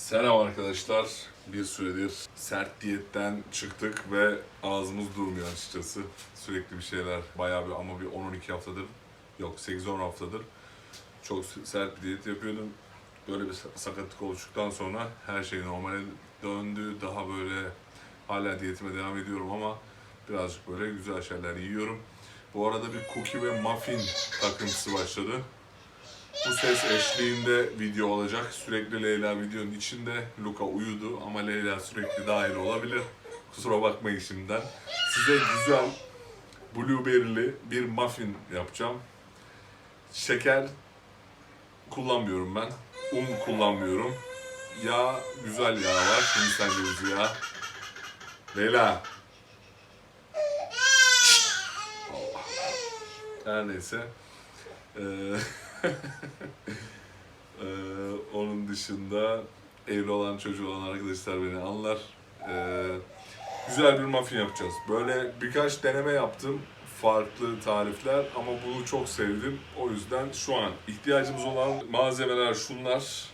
Selam arkadaşlar. Bir süredir sert diyetten çıktık ve ağzımız durmuyor açıkçası. Sürekli bir şeyler bayağı bir ama bir 10-12 haftadır yok 8-10 haftadır çok sert bir diyet yapıyordum. Böyle bir sakatlık oluştuktan sonra her şey normale döndü. Daha böyle hala diyetime devam ediyorum ama birazcık böyle güzel şeyler yiyorum. Bu arada bir cookie ve muffin takıntısı başladı. Bu ses eşliğinde video olacak. Sürekli Leyla videonun içinde. Luka uyudu ama Leyla sürekli dahil olabilir. Kusura bakmayın şimdiden. Size güzel blueberry'li bir muffin yapacağım. Şeker kullanmıyorum ben. Un kullanmıyorum. Yağ, güzel yağ var. Hindistan cevizi yağı. Leyla. Her neyse. Ee, Ee, onun dışında evli olan çocuğu olan arkadaşlar beni anlar. Ee, güzel bir muffin yapacağız. Böyle birkaç deneme yaptım. Farklı tarifler ama bunu çok sevdim. O yüzden şu an ihtiyacımız olan malzemeler şunlar.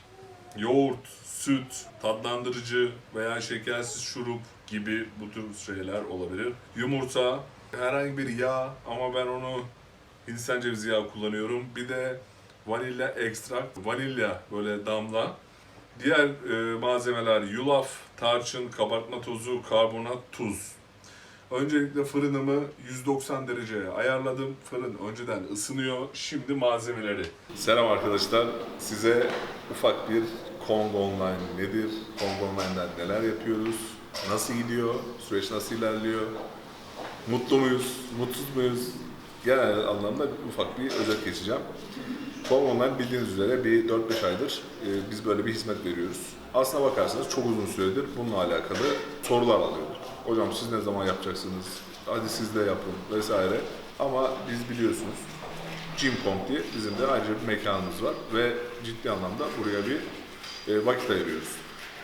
Yoğurt, süt, tatlandırıcı veya şekersiz şurup gibi bu tür şeyler olabilir. Yumurta, herhangi bir yağ ama ben onu Hindistan cevizi yağı kullanıyorum. Bir de vanilya ekstrakt, vanilya böyle damla. Diğer e, malzemeler yulaf, tarçın, kabartma tozu, karbonat, tuz. Öncelikle fırınımı 190 dereceye ayarladım. Fırın önceden ısınıyor. Şimdi malzemeleri. Selam arkadaşlar. Size ufak bir Kong Online nedir? Kong Online'den neler yapıyoruz? Nasıl gidiyor? Süreç nasıl ilerliyor? Mutlu muyuz? Mutsuz muyuz? Genel anlamda ufak bir özet geçeceğim. Kong Online bildiğiniz üzere bir 4-5 aydır e, biz böyle bir hizmet veriyoruz. Aslına bakarsanız çok uzun süredir bununla alakalı sorular alıyoruz. Hocam siz ne zaman yapacaksınız? Hadi siz de yapın vesaire. Ama biz biliyorsunuz Jim Kong diye bizim de ayrıca bir mekanımız var ve ciddi anlamda buraya bir e, vakit ayırıyoruz.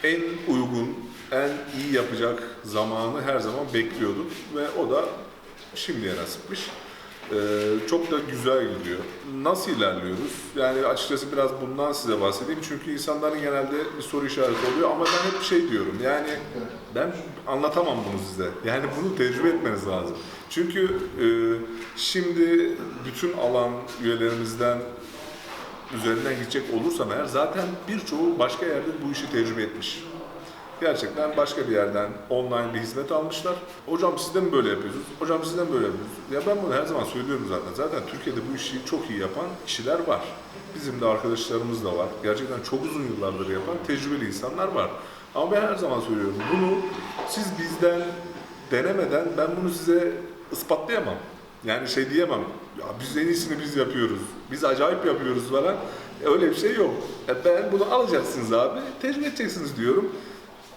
En uygun, en iyi yapacak zamanı her zaman bekliyorduk ve o da şimdiye nasipmiş. Ee, çok da güzel gidiyor. Nasıl ilerliyoruz? Yani açıkçası biraz bundan size bahsedeyim. Çünkü insanların genelde bir soru işareti oluyor ama ben hep şey diyorum. Yani ben anlatamam bunu size. Yani bunu tecrübe etmeniz lazım. Çünkü e, şimdi bütün alan üyelerimizden üzerinden gidecek olursam eğer zaten birçoğu başka yerde bu işi tecrübe etmiş. Gerçekten başka bir yerden online bir hizmet almışlar. Hocam siz de mi böyle yapıyorsunuz? Hocam siz de mi böyle yapıyorsunuz? Ya ben bunu her zaman söylüyorum zaten. Zaten Türkiye'de bu işi çok iyi yapan kişiler var. Bizim de arkadaşlarımız da var. Gerçekten çok uzun yıllardır yapan tecrübeli insanlar var. Ama ben her zaman söylüyorum. Bunu siz bizden denemeden ben bunu size ispatlayamam. Yani şey diyemem. Ya biz en iyisini biz yapıyoruz. Biz acayip yapıyoruz falan. Öyle bir şey yok. E ben bunu alacaksınız abi. Tecrübe edeceksiniz diyorum.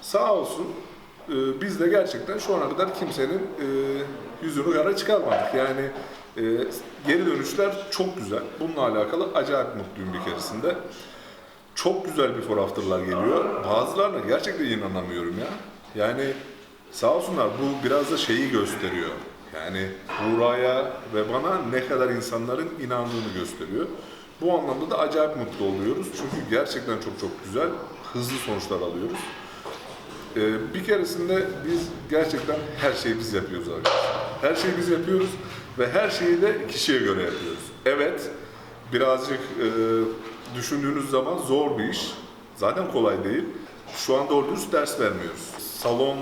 Sağ olsun e, biz de gerçekten şu ana kadar kimsenin e, yüzünü kara çıkarmadık. Yani e, geri dönüşler çok güzel. Bununla alakalı acayip mutluyum bir keresinde. Çok güzel bir fotoğraflarlar geliyor. Bazılarına gerçekten inanamıyorum ya. Yani sağ olsunlar bu biraz da şeyi gösteriyor. Yani Buğra'ya ve bana ne kadar insanların inandığını gösteriyor. Bu anlamda da acayip mutlu oluyoruz. Çünkü gerçekten çok çok güzel, hızlı sonuçlar alıyoruz. Ee, bir keresinde biz gerçekten her şeyi biz yapıyoruz arkadaşlar. Her şeyi biz yapıyoruz ve her şeyi de kişiye göre yapıyoruz. Evet, birazcık e, düşündüğünüz zaman zor bir iş. Zaten kolay değil. Şu an doğru dürüst ders vermiyoruz. Salon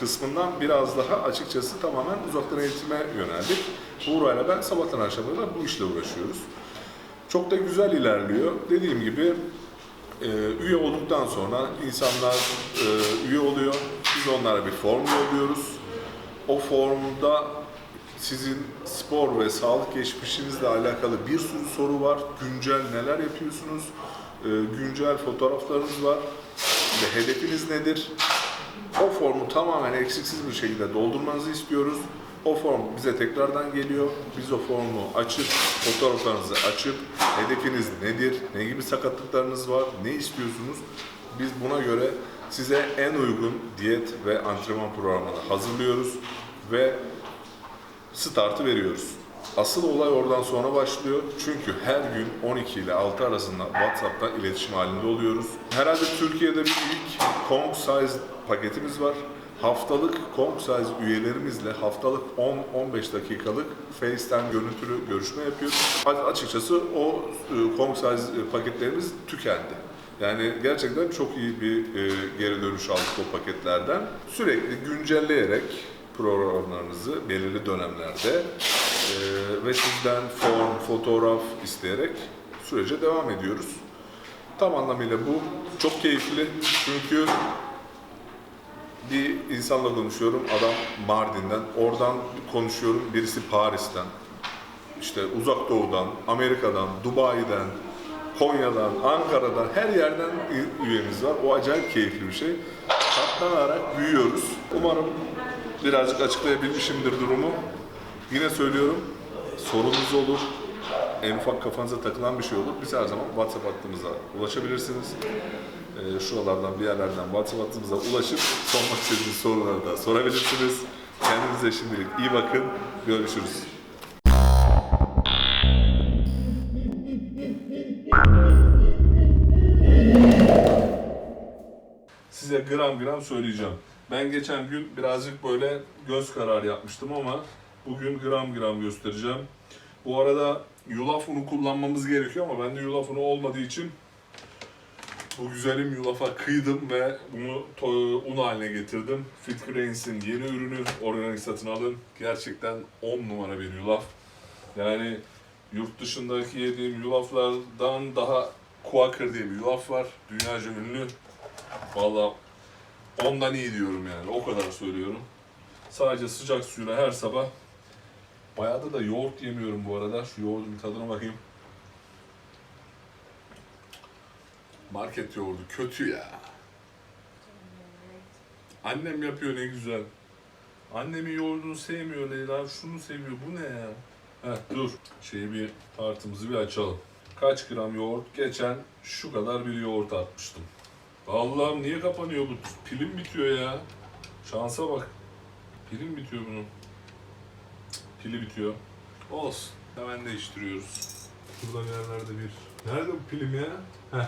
kısmından biraz daha açıkçası tamamen uzaktan eğitime yöneldik. Buğra'yla ben sabahtan akşama kadar bu işle uğraşıyoruz. Çok da güzel ilerliyor. Dediğim gibi e, üye olduktan sonra insanlar e, üye oluyor. Biz onlara bir form yolluyoruz. O formda sizin spor ve sağlık geçmişinizle alakalı bir sürü soru var. Güncel neler yapıyorsunuz? E, güncel fotoğraflarınız var. Ve hedefiniz nedir? O formu tamamen eksiksiz bir şekilde doldurmanızı istiyoruz. O form bize tekrardan geliyor. Biz o formu açıp, fotoğraflarınızı açıp, hedefiniz nedir, ne gibi sakatlıklarınız var, ne istiyorsunuz? Biz buna göre size en uygun diyet ve antrenman programını hazırlıyoruz ve startı veriyoruz. Asıl olay oradan sonra başlıyor. Çünkü her gün 12 ile 6 arasında WhatsApp'ta iletişim halinde oluyoruz. Herhalde Türkiye'de bir ilk Kong Size paketimiz var. Haftalık Kong Size üyelerimizle haftalık 10-15 dakikalık FaceTime görüntülü görüşme yapıyoruz. Açıkçası o e, Kong Size e, paketlerimiz tükendi. Yani gerçekten çok iyi bir e, geri dönüş aldık o paketlerden. Sürekli güncelleyerek programlarınızı belirli dönemlerde e, ve sizden form, fotoğraf isteyerek sürece devam ediyoruz. Tam anlamıyla bu çok keyifli çünkü bir insanla konuşuyorum, adam Mardin'den, oradan konuşuyorum, birisi Paris'ten, işte Uzak Doğu'dan, Amerika'dan, Dubai'den, Konya'dan, Ankara'dan, her yerden üyemiz var. O acayip keyifli bir şey. Katlanarak büyüyoruz. Umarım birazcık açıklayabilmişimdir durumu. Yine söylüyorum, sorunuz olur, en ufak kafanıza takılan bir şey olur. Biz her zaman WhatsApp hattımıza ulaşabilirsiniz. Ee, şuralardan bir yerlerden WhatsApp hattımıza ulaşıp sormak istediğiniz soruları da sorabilirsiniz. Kendinize şimdilik iyi bakın. Görüşürüz. Size gram gram söyleyeceğim. Ben geçen gün birazcık böyle göz kararı yapmıştım ama bugün gram gram göstereceğim. Bu arada yulaf unu kullanmamız gerekiyor ama bende yulaf unu olmadığı için bu güzelim yulafa kıydım ve bunu un haline getirdim. Fit Grains'in yeni ürünü organik satın alın. Gerçekten 10 numara bir yulaf. Yani yurt dışındaki yediğim yulaflardan daha Quaker diye bir yulaf var. Dünyaca ünlü. Valla ondan iyi diyorum yani. O kadar söylüyorum. Sadece sıcak suyla her sabah. Bayağı da yoğurt yemiyorum bu arada. Şu yoğurdun tadına bakayım. Market yoğurdu kötü ya. Annem yapıyor ne güzel. Annemin yoğurdunu sevmiyor Leyla. Şunu seviyor. Bu ne ya? Heh dur. Şeyi bir tartımızı bir açalım. Kaç gram yoğurt? Geçen şu kadar bir yoğurt atmıştım. Allah'ım niye kapanıyor bu? Pilim bitiyor ya. Şansa bak. Pilim bitiyor bunun. Pili bitiyor. Olsun. Hemen değiştiriyoruz. Burada yerlerde bir. Nerede bu pilim ya? Heh.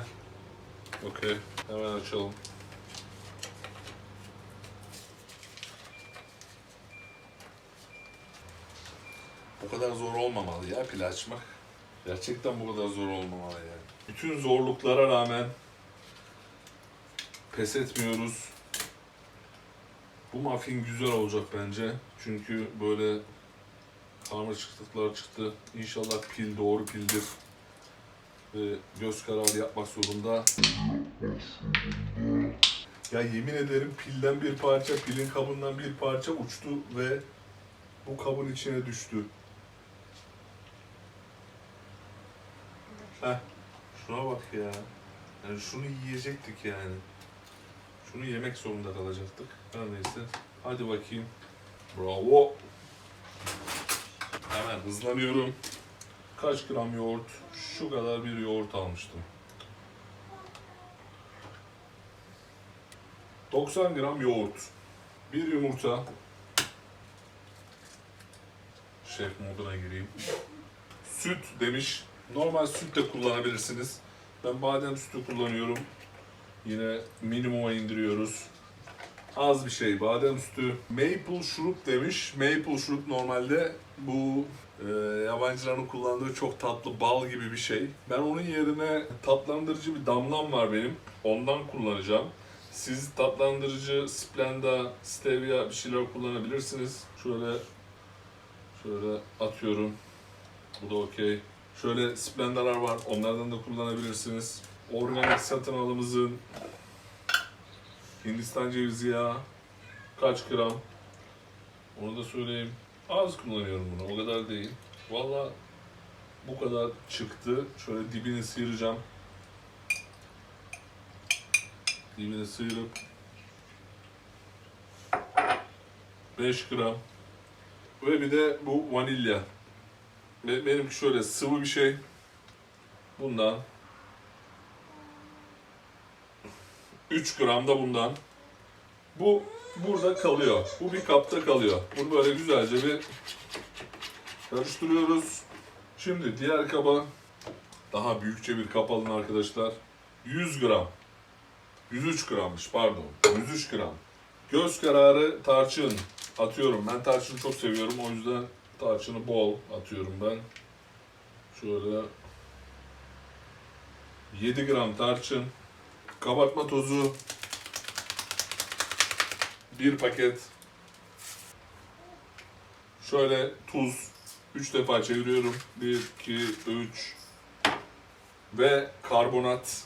Okey. Hemen açalım. Bu kadar zor olmamalı ya pil açmak. Gerçekten bu kadar zor olmamalı yani. Bütün zorluklara rağmen pes etmiyoruz. Bu muffin güzel olacak bence. Çünkü böyle karmaşıklıklar çıktı. İnşallah pil doğru pildir. Göz kararı yapmak zorunda. Ya yemin ederim pilden bir parça, pilin kabından bir parça uçtu ve bu kabın içine düştü. Heh, şuna bak ya. Yani şunu yiyecektik yani. Şunu yemek zorunda kalacaktık. Her neyse. Hadi bakayım. Bravo. Hemen hızlanıyorum. Kaç gram yoğurt? Şu kadar bir yoğurt almıştım. 90 gram yoğurt. Bir yumurta. Şef moduna gireyim. Süt demiş. Normal süt de kullanabilirsiniz. Ben badem sütü kullanıyorum. Yine minimuma indiriyoruz. Az bir şey badem sütü. Maple şurup demiş. Maple şurup normalde bu e, yabancıların kullandığı çok tatlı bal gibi bir şey. Ben onun yerine tatlandırıcı bir damlam var benim. Ondan kullanacağım. Siz tatlandırıcı Splenda, Stevia bir şeyler kullanabilirsiniz. Şöyle şöyle atıyorum. Bu da okey. Şöyle Splendalar var. Onlardan da kullanabilirsiniz. Organik satın alımızın Hindistan cevizi yağı kaç gram? Onu da söyleyeyim. Az kullanıyorum bunu. O kadar değil. Valla bu kadar çıktı. Şöyle dibini sıyıracağım. Dibini sıyırıp 5 gram ve bir de bu vanilya. Be- Benimki şöyle sıvı bir şey. Bundan 3 gram da bundan. Bu burada kalıyor. Bu bir kapta kalıyor. Bunu böyle güzelce bir Karıştırıyoruz. Şimdi diğer kaba daha büyükçe bir kap alın arkadaşlar. 100 gram. 103 grammış pardon. 103 gram. Göz kararı tarçın atıyorum. Ben tarçını çok seviyorum. O yüzden tarçını bol atıyorum ben. Şöyle 7 gram tarçın. Kabartma tozu. Bir paket. Şöyle tuz. 3 defa çeviriyorum. 1, 2, 3. Ve karbonat.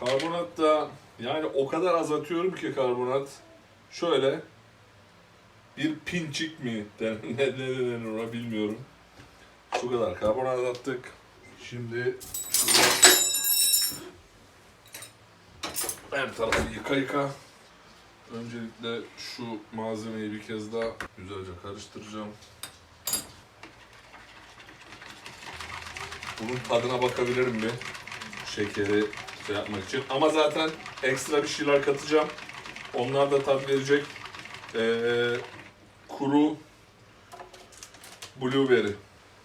Karbonat da yani o kadar az atıyorum ki karbonat. Şöyle bir pinçik mi ne, denir ona bilmiyorum. Şu kadar karbonat attık. Şimdi her tarafı yıka yıka. Öncelikle şu malzemeyi bir kez daha güzelce karıştıracağım. Bunun tadına bakabilirim bir. Şekeri şey yapmak için. Ama zaten ekstra bir şeyler katacağım. Onlar da tat verecek. Ee, kuru blueberry.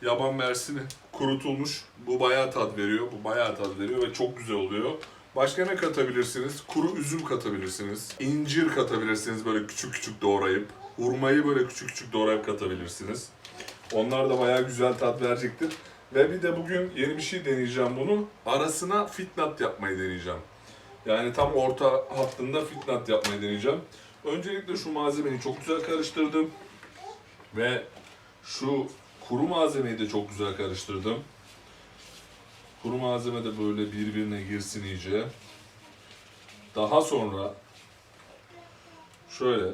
Yaban mersini kurutulmuş. Bu bayağı tat veriyor. Bu bayağı tat veriyor ve çok güzel oluyor. Başka ne katabilirsiniz? Kuru üzüm katabilirsiniz. İncir katabilirsiniz böyle küçük küçük doğrayıp. Hurmayı böyle küçük küçük doğrayıp katabilirsiniz. Onlar da bayağı güzel tat verecektir. Ve bir de bugün yeni bir şey deneyeceğim bunu. Arasına fitnat yapmayı deneyeceğim. Yani tam orta hattında fitnat yapmayı deneyeceğim. Öncelikle şu malzemeyi çok güzel karıştırdım. Ve şu kuru malzemeyi de çok güzel karıştırdım. Kuru malzeme de böyle birbirine girsin iyice. Daha sonra şöyle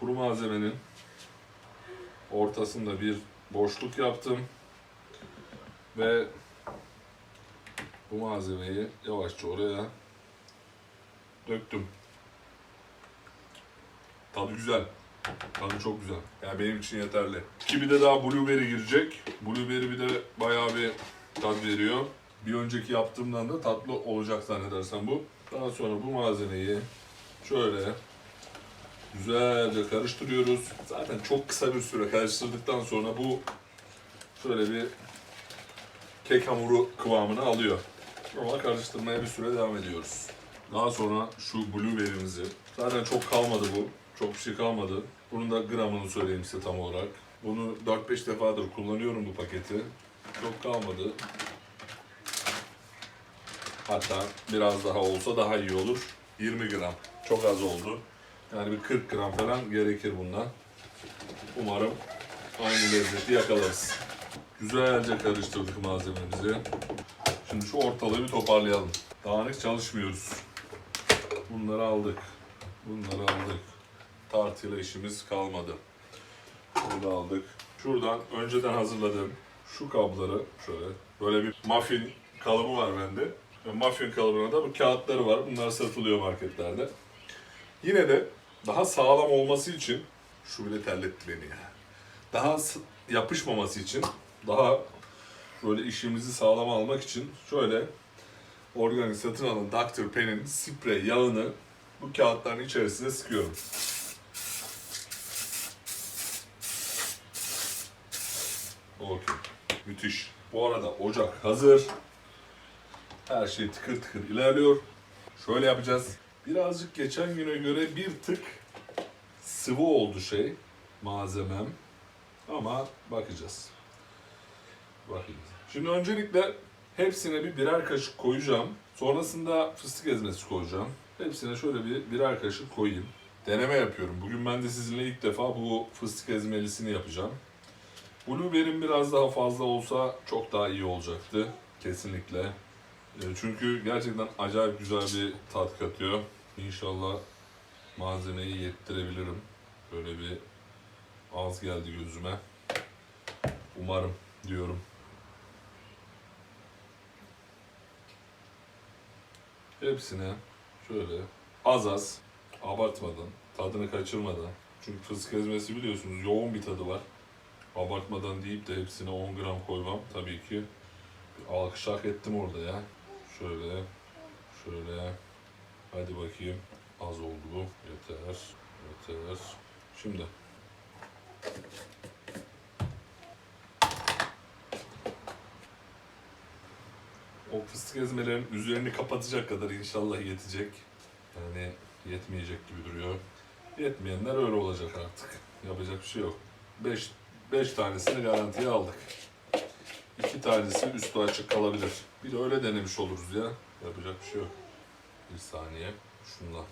kuru malzemenin ortasında bir boşluk yaptım. Ve bu malzemeyi yavaşça oraya döktüm. Tadı güzel. Tadı çok güzel. Yani benim için yeterli. İki bir de daha blueberry girecek. Blueberry bir de bayağı bir tat veriyor. Bir önceki yaptığımdan da tatlı olacak zannedersem bu. Daha sonra bu malzemeyi şöyle güzelce karıştırıyoruz. Zaten çok kısa bir süre karıştırdıktan sonra bu şöyle bir kek hamuru kıvamını alıyor. Ama karıştırmaya bir süre devam ediyoruz. Daha sonra şu blueberry'mizi, zaten çok kalmadı bu, çok bir şey kalmadı. Bunun da gramını söyleyeyim size tam olarak. Bunu 4-5 defadır kullanıyorum bu paketi. Çok kalmadı. Hatta biraz daha olsa daha iyi olur. 20 gram. Çok az oldu. Yani bir 40 gram falan gerekir bundan. Umarım aynı lezzeti yakalarız. Güzelce karıştırdık malzememizi. Şimdi şu ortalığı bir toparlayalım. Dağınık çalışmıyoruz. Bunları aldık. Bunları aldık. Tartıyla işimiz kalmadı. Bunu aldık. Şuradan önceden hazırladığım şu kabları şöyle böyle bir muffin kalıbı var bende. Ve muffin kalıbına da bu kağıtları var. Bunlar satılıyor marketlerde. Yine de daha sağlam olması için şu bile terletti beni ya. Daha yapışmaması için daha böyle işimizi sağlam almak için şöyle organik satın alın Dr. Penn'in sprey yağını bu kağıtların içerisine sıkıyorum. Okey. Müthiş. Bu arada ocak hazır. Her şey tıkır tıkır ilerliyor. Şöyle yapacağız. Birazcık geçen güne göre bir tık sıvı oldu şey malzemem. Ama bakacağız. Bakacağız. Şimdi öncelikle hepsine bir birer kaşık koyacağım. Sonrasında fıstık ezmesi koyacağım. Hepsine şöyle bir birer kaşık koyayım. Deneme yapıyorum. Bugün ben de sizinle ilk defa bu fıstık ezmelisini yapacağım. Blueberry'm biraz daha fazla olsa çok daha iyi olacaktı. Kesinlikle. E, Çünkü gerçekten acayip güzel bir tat katıyor. İnşallah malzemeyi yettirebilirim. Böyle bir az geldi gözüme. Umarım diyorum. Hepsine şöyle az az abartmadan, tadını kaçırmadan. Çünkü fıstık ezmesi biliyorsunuz yoğun bir tadı var. Abartmadan deyip de hepsine 10 gram koymam tabii ki. Bir alkış hak ettim orada ya. Şöyle, şöyle. Hadi bakayım. Az oldu bu. Yeter, yeter. Şimdi. O fıstık ezmelerin üzerini kapatacak kadar inşallah yetecek. Yani yetmeyecek gibi duruyor. Yetmeyenler öyle olacak artık. Yapacak bir şey yok. 5 5 tanesini garantiye aldık. 2 tanesi üstü açık kalabilir. Bir öyle denemiş oluruz ya. Yapacak bir şey yok. Bir saniye. Şundan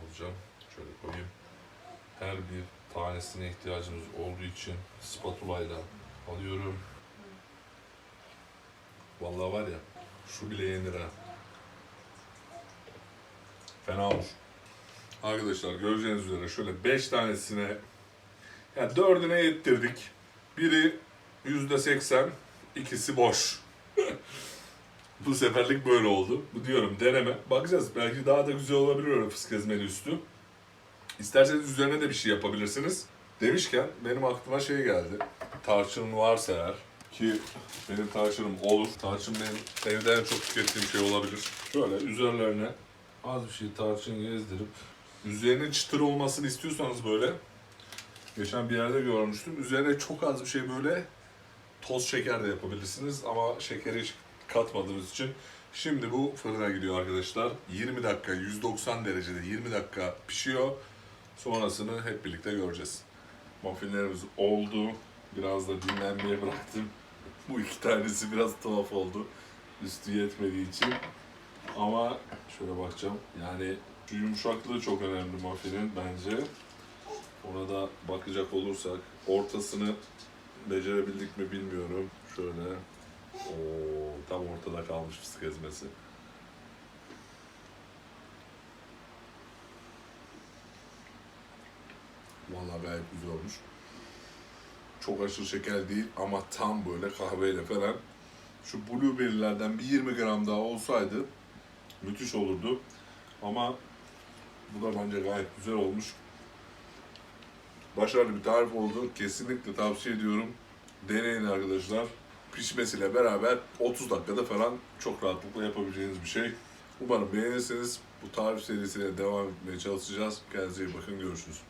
alacağım. Şöyle koyayım. Her bir tanesine ihtiyacımız olduğu için spatula ile alıyorum. Vallahi var ya şu bile yenir ha. Fena olmuş. Arkadaşlar göreceğiniz üzere şöyle 5 tanesine yani dördüne yettirdik. Biri yüzde seksen, ikisi boş. Bu seferlik böyle oldu. Bu diyorum deneme. Bakacağız. Belki daha da güzel olabilir öyle fıstık ezmeli üstü. İsterseniz üzerine de bir şey yapabilirsiniz. Demişken benim aklıma şey geldi. Tarçın varsa eğer ki benim tarçınım olur. Tarçın benim evde en çok tükettiğim şey olabilir. Şöyle üzerlerine az bir şey tarçın gezdirip üzerinin çıtır olmasını istiyorsanız böyle geçen bir yerde görmüştüm. Üzerine çok az bir şey böyle toz şeker de yapabilirsiniz ama şekeri katmadığımız için şimdi bu fırına gidiyor arkadaşlar. 20 dakika 190 derecede 20 dakika pişiyor. Sonrasını hep birlikte göreceğiz. Muffinlerimiz oldu. Biraz da dinlenmeye bıraktım. Bu iki tanesi biraz tuhaf oldu. Üstü yetmediği için. Ama şöyle bakacağım. Yani şu yumuşaklığı çok önemli muffinin bence. Ona da bakacak olursak ortasını becerebildik mi bilmiyorum. Şöyle. Oo, tam ortada kalmış fıstık ezmesi. Vallahi gayet güzel olmuş. Çok aşırı şeker değil ama tam böyle kahveyle falan. Şu blueberry'lerden bir 20 gram daha olsaydı müthiş olurdu. Ama bu da bence gayet güzel olmuş. Başarılı bir tarif oldu. Kesinlikle tavsiye ediyorum. Deneyin arkadaşlar. Pişmesiyle beraber 30 dakikada falan çok rahatlıkla yapabileceğiniz bir şey. Umarım beğenirsiniz. Bu tarif serisine devam etmeye çalışacağız. Kendinize iyi bakın. Görüşürüz.